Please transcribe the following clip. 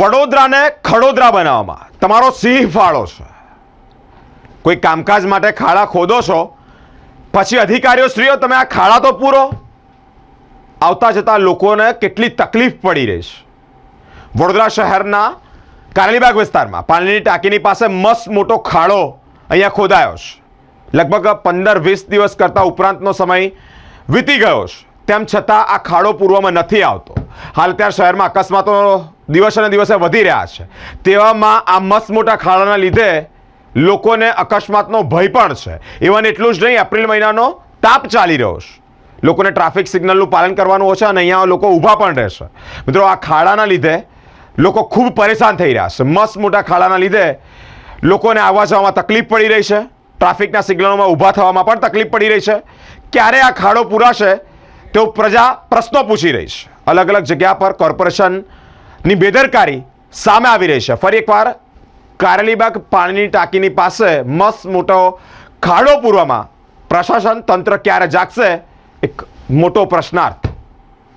વડોદરાને ખડોદરા બનાવવામાં. તમારો સિંહ ફાળો છે. કોઈ કામકાજ માટે ખાડા ખોદો છો, પછી અધિકારીઓ શ્રીઓ, તમે આ ખાડા તો પૂરો. આવતા જતા લોકોને કેટલી તકલીફ પડી રહી છે. વડોદરા શહેરના કારેલીબાગ વિસ્તારમાં પાણીની ટાંકીની પાસે મસ્ત મોટો ખાડો અહીંયા ખોદાયો છે. લગભગ પંદર વીસ દિવસ કરતાં ઉપરાંતનો સમય વીતી ગયો છે. તેમ છતાં આ ખાડો પૂરવામાં નથી આવતો. હાલ ત્યાં શહેરમાં અકસ્માતો દિવસે ને દિવસે વધી રહ્યા છે. તેવામાં આ મસ્ત મોટા ખાડાના લીધે લોકોને અકસ્માતનો ભય પણ છે. ઇવન એટલું જ નહીં, એપ્રિલ મહિનાનો તાપ ચાલી રહ્યો છે. લોકોને ટ્રાફિક સિગ્નલનું પાલન કરવાનું છે અને અહીંયા લોકો ઊભા પણ રહેશે મિત્રો, આ ખાડાના લીધે લોકો ખૂબ પરેશાન થઈ રહ્યા છે. મસ્ત મોટા ખાડાના લીધે લોકોને આવવા જવામાં તકલીફ પડી રહી છે. ટ્રાફિકના સિગ્નલોમાં ઊભા થવામાં પણ તકલીફ પડી રહી છે. ક્યારે આ ખાડો પૂરાશે તેવું પ્રજા પ્રશ્નો પૂછી રહી છે. અલગ અલગ જગ્યા પર કોર્પોરેશનની બેદરકારી સામે આવી રહી છે. ફરી એકવાર કારેલીબાગ પાણીની ટાંકીની પાસે મસ્ત મોટો ખાડો પૂરવામાં પ્રશાસન તંત્ર ક્યારે જાગશે? એક મોટો પ્રશ્નાર્થ.